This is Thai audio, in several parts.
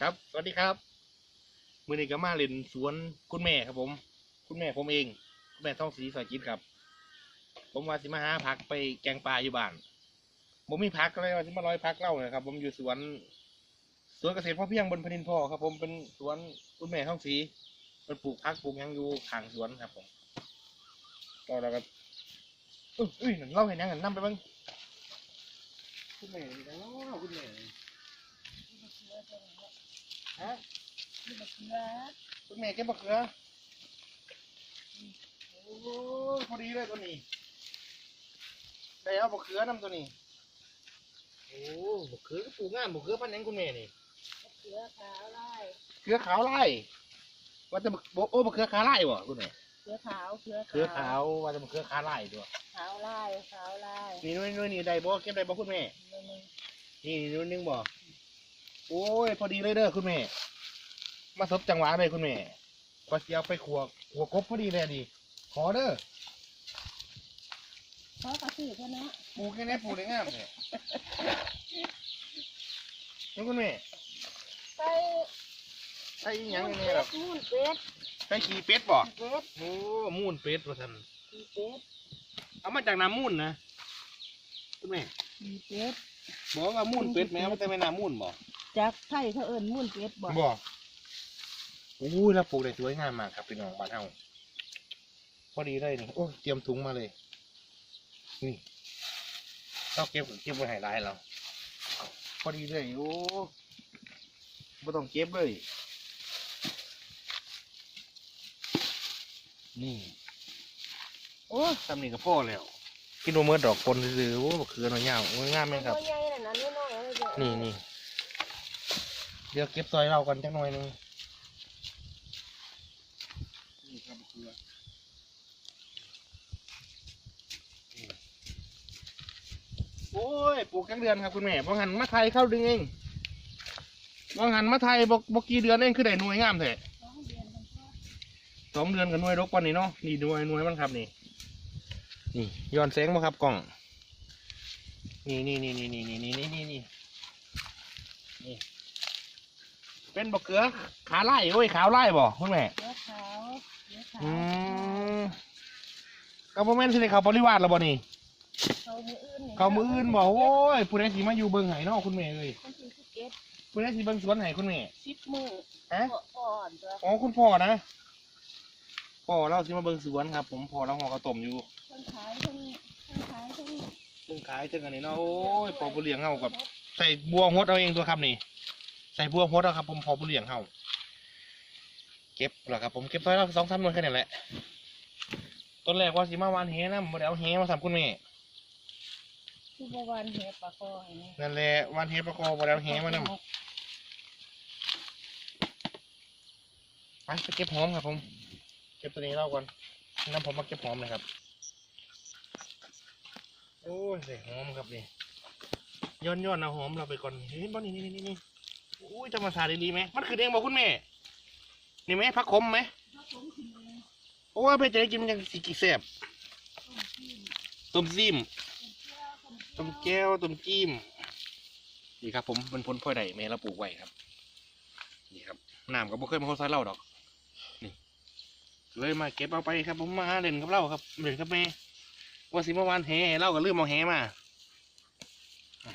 ครับ สวัสดีครับมือนี้ก็มาเล่นสวนคุณแม่ครับผม คุณแม่ผมเอง คุณแม่ท่องศรีสอยจิตครับ ผมว่าสิมาหาผักไปแกงปลาอยู่บ้านผมมีผักอะไรว่าสิมาร้อยผักเล่านะครับ ผมอยู่สวน สวนเกษตรพ่อเพียงบนพนินพ่อครับ ผมเป็นสวนคุณแม่ท่องศรีเป็นปลูกผักปลูกยังอยู่ข้างสวนครับ ผมก็แล้วก็อุ้ยอุ้ยเล่าเห็นยังนั่นนั่ไปบ้างคุณแม่นี่นะคุณแม่ ฮะคุณแม่เก็บมะเขือโอ้ยพอดีเลยตัวนี้ได้เอามะเขือนำตัวนี้ โอ้มะเขือก็ปลูกงามมะเขือพันธุ์หยังคุณแม่นี่เสือขาวไล่เขือขาวไล่ว่าจะมะโอ้มะเขือขาวไล่บ่คุณแม่เสือขาวเสือเขือขาวว่าจะมะเขือขาวไล่ด้วยขาวไล่ขาวไล่นี่นู่นนู่นนี่ได้บ่เก็บได้บ่คุณแม่นี่นี่นี่นู่นนึงบ่ โอ้ย พอดีเลยเด้อคุณแม่ มาสบจังหวะเลยคุณแม่ก็สิเอาไปขัวขัวกบพอดีเลยดิขอเด้อเพราะกระสือเท่านั้นปลูกแค่นี้ปลูกได้งามเลยนี่คุณแม่ไปใช่อีหยังอย่างนี้หรอมูนเป็ดใช่ขี้เป็ดบ่เป็ดโอ้มูนเป็ดว่าท่านขี่เป็ดเอามาจากน้ำมูนนะคุณแม่ขี่เป็ดบอกว่ามูนเป็ดแม่มันจะไม่น้ำมูนบ่ จากไทยเขาเอิ้นมูนเป็ดบ่บ่โอ้ยแล้วปลูกได้สวยงามมากครับพี่น้องบ้านเฮาพอดีเลยนี่โอ้ยเตรียมถุงมาเลย นี่ต้องเก็บเก็บไว้ให้หลายเราพอดีเลยโอ้ไม่ต้องเก็บเลย นี่โอ้ทำนี่ก็พ่อแล้วกินโนเมื่อดอกคนซื้อๆโอ้บักเขือหน่อยยาวโอ้ยงามไหมครับตัวใหญ่น่ะนะน้อยๆอะไร เด้อนี่นี่เดี๋ยวเก็บซอยเรากันจักหน่อยหนึงนี่ครับบักเขือนี่โอ้ยปลูกจักเดือนครับคุณแม่บางหันมาไทยเข้าดึงเองบางหันมาไทยบอกบอกกี่เดือนเองคือได้หน่วยงามแท้สองเดือนมันก็สองเดือนกับหน่วยรกกว่านี้เนาะนี่หน่วยหน่วยมันครับนี่นี่ย้อนแสงมาครับกล้อง นี่นี่นี่นี่นี่นี่นี่นี่นี่นี่นี่ เป็นบะเขือขาไล่โอ้ยขาวไล่บ่คุณแม่เสือขาวเสือขาวอืมก็บ่แม่นสิได้เขาบริวารแล้วบ่นี่เขามืออื่นนี่เขามืออื่นบ่โอ้ยผู้ใดสิมาอยู่เบิ่งไห้เนาะคุณแม่เอ้ยคนที่สิบเอ็ดผู้ใดสิเบิ่งสวนไห้คุณแม่สิบมือฮะก่อนตัวอ๋อคุณพ่อนะพ่อเราสิมาเบิ่งสวนครับ ผมพ่อเราห่อข้าวต้มอยู่คนขายทั้งคนขายทั้งเพิ่งขายจังอันนี้เนาะโอ้ยพอผู้เลี้ยงเฮากับใส่บัวฮดเอาเองตัวครับนี่ ใส่บัวฮดเอาครับผมพอผู้เลี้ยงเฮาเก็บแล้วครับผมเก็บไว้แล้วสองสามหน่วยแค่นั้นแหละต้นแรกว่าสิมาวานเฮนะบ่ได้เอาเฮมาทำคุณแม่ที่บวานเฮปลาคอให้นี่นั่นแหละวานเฮประกอบบ่ได้เอาเฮมานำไปไปเก็บหอมครับผมเก็บตัวนี้เล่าก่อนน้ำผมมาเก็บหอมเลยครับโอ้ยใส่หอมครับนี่ย้อนย้อนเอาหอมเราไปก่อนเห็นบ่นี่นี่นี่นี่โอ้ยจะมาสาดดีๆไหมมันคือเด้งบอกคุณแม่ นี่ไหมพักขมไหมโอ้ยไปจะได้กินมันยังสีกี่แซบต้มซิมต้มแก้วต้มจิ้มนี่ครับ ผมเป็นผลพลอยได้แม่เราปลูกไว้ครับ นี่ครับน้ำก็บ่เคยมาเขาใส่เหล้าดอก นี่เลยมาเก็บเอาไปครับ ผมมาเล่นกับเหล้าครับเล่นกับแม่ว่าสิเมื่อวานแห่เหล้าก็ลืมเอาแห่มาอะ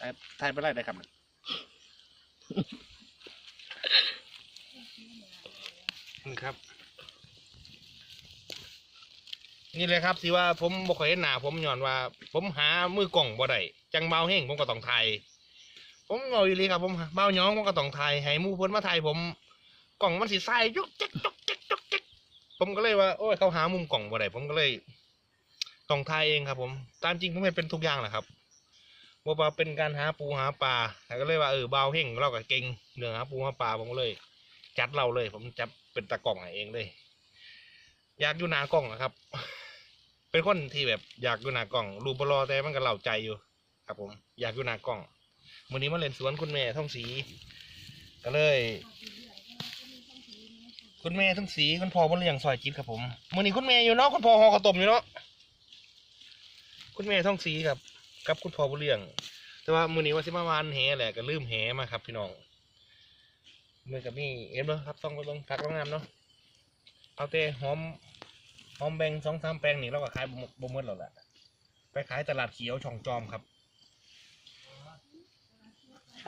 ถ่ายถ่ายไปไล่ได้ครับนี่ครับ นี่เลยครับที่ว่าผมบ่ค่อยเห็นหน้าผมย้อนว่า ผมหามือกล่องบ่ได้จังเบาเฮงผมก็ต้องถ่ายผมเอาอีหลีครับผมเบาหยองผมก็ต้องถ่ายให้หมู่เพิ่นมาถ่ายผมกล่องมันสิใส่ยุกจิกจุกจิกจุกจิกผมก็เลยว่าโอ้ยเขาหามุมกล่องบ่ได้ผมก็เลยต้องถ่ายเองครับ ผม ตามจริงผมเป็นทุกอย่างแหละครับ บ่ว่าเป็นการหาปูหาปลาแต่ก็เลยว่าเออเบาเฮงเราก็เก่งเรื่องหาปูหาปลาผมก็เลย จัดเราเลย ผมจับเป็นตากล่องให้เองเลย อยากอยู่หน้ากล้องอะครับ เป็นคนที่แบบอยากอยู่หน้ากล้อง รูปบลอแต่มันก็เล่าใจอยู่ ครับ ผม อยากอยู่หน้ากล้องวันนี้มาเล่นสวนคุณแม่ท่องสี ก็เลย คุณแม่ท่องสีคุณพ่อมาเลี้ยงซอยจิตครับผมวันนี้คุณแม่อยู่เนาะคุณพ่อหอกระตมอยู่เนาะคุณแม่ท่องสีครับ กับคุณพ่อบุเลี้ยง แต่ว่ามื้อนี้ว่าสิมาวานแหแหละก็ลืมแหมาครับ พี่น้องมื้อกับนี่เห็นบ่ครับต้องไปเบิ่งผักงามๆเนาะเอาแต่หอมหอมแบงสองสามแปลงนี่เราก็ขายบ่หมดบ่หมดแล้วแหละไปขายตลาดเขียวช่องจอมครับ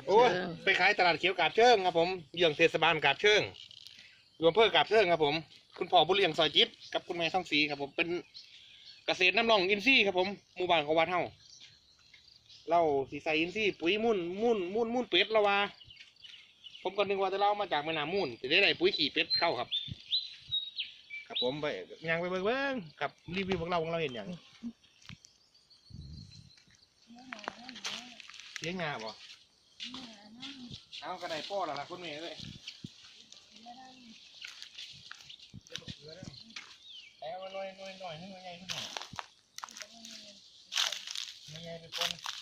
โอ้ยไปขายตลาดเขียวกาบเชิงครับผมเยื่องเทศบาลกาบเชิงอยู่อำเภอกาบเชิงครับผม คุณพ่อบุญเลี้ยงซอยจิตกับคุณแม่ท่องศรีครับผมเป็นเกษตรน้ำร่องอินทรีย์ครับผมหมู่บ้านของวัดเฮา เราสีใส่อินทรีย์ปุ๋ยมุ่นมุ่นมุ่นมุ่นเป็ดละว่าผมก็นึกว่าจะเล่ามาจากแม่น้ำมุ่นจะได้ได้ปุ๋ยขี่เป็ดเข้าครับ ครับผมไปยังไปเบิ่งเบิ่งกับรีวิวของเราของเราเห็นอย่างเสียงงาบ่เอากระไดป้อแล้วล่ะคุณเมย์เลยเอามาน่อยหน่อยน่อยให้มันใหญ่ขึ้นหน่อยมันใหญ่ไปปนโอ้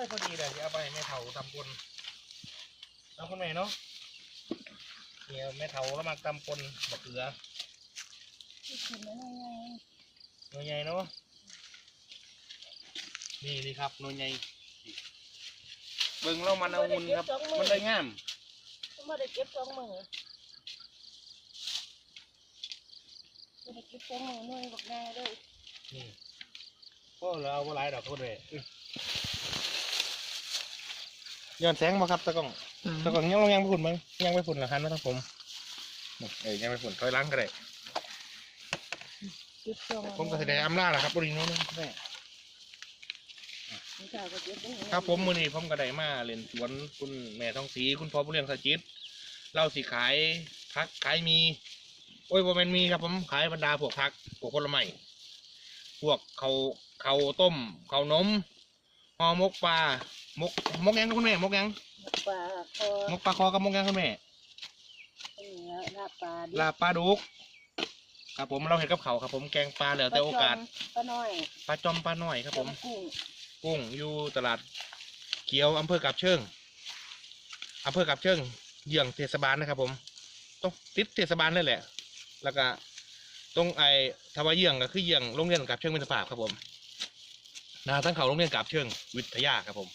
ยพอดีเลยจะเอาไปให้แม่เฒ่าตำปนเอาคุณแม่เนาะเนี่ยแม่เฒ่าแล้วมาตำปนบักเกลือที่กินแล้วไงหน่วยใหญ่เนาะนี่นี่ครับหน่วยใหญ่เบิ่งแล้วมันเอาหุ่นครับ มันได้งามไม่ได้เก็บสองมือไม่ได้เก็บสองมือหน่วยบักแน่เลยนี่พวกเราเอาหลายดอกโคตรเลย ย้อนแสงมาครับตะกล้องตะกล้องยังลงยังไปฝุ่นมั้งยังไปฝุ่นละคันมาทั้งผมนี่เอ้ยยังไปฝุ่นถอยหล้างก็ได้เก็บสองผมก็แสดงอำลาแหละครับบริโน้นแม่ครับผมมือนี้ผมก็ได้มาเล่นสวนคุณแม่ทองศรีคุณพ่อผู้เลี้ยงสจิตเล่าสิขายพักขายมี โอ้ยบ่แม่นมีครับผมขายบรรดาพวกพักพวกผลไม้พวกเขาเขาวต้มเขาวนมห่อหมกปลาห มกหมกหยังครับคุณแม่หมกหยังปลาคอหมกปลาคอกับหมกหยังคุณแม่เนื้อลาบปลาดิลาบปลาดุกครับผมเราเห็นกับเขาวครับผมแกงปลาเหลือแต่โอกาสปลาน้อยปลาจอมปลาหน่อยครับผมกุ้งกุ้งอยู่ตลาดเขียวอำเภอกับเชิงอำเภอกับเชิงเยื้องเทศบาลนะครับ ผมต้องติดเทศบาลเลยแหละ แล้วก็ตรงไอ้ทวาเยื้องก็คือเยื้องโรงเรียนกับเชิงวิทยาภาพครับผมหนาทั้งเขาโรงเรียนกับเชิงวิทยาครับผม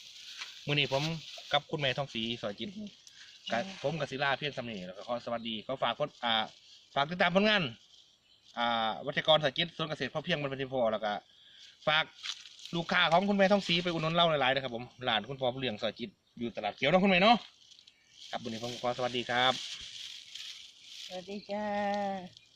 มื่อนี้ผมกับคุณแม่ทองศรีสอยจินกับผมกับศิลาเพียรสำเนีแล้วก็ขอสวัสดีก็ฝากคนอ่า ฝากติดตามผลงาน อ่า วัชกรสายจิตสวนเกษตรพ่อเพียงบรรพติพอแล้วก็ฝากลูกค้าของคุณแม่ท่องสีไปอุดหนุนเล่าหลายๆนะครับผมหลานคุณพ่อผู้เลี้ยงซอยจิตอยู่ตลาดเขียวเน้องคุณแม่เนาะครับวันนี้ผมขอสวัสดีครับ สวัสดีจ้า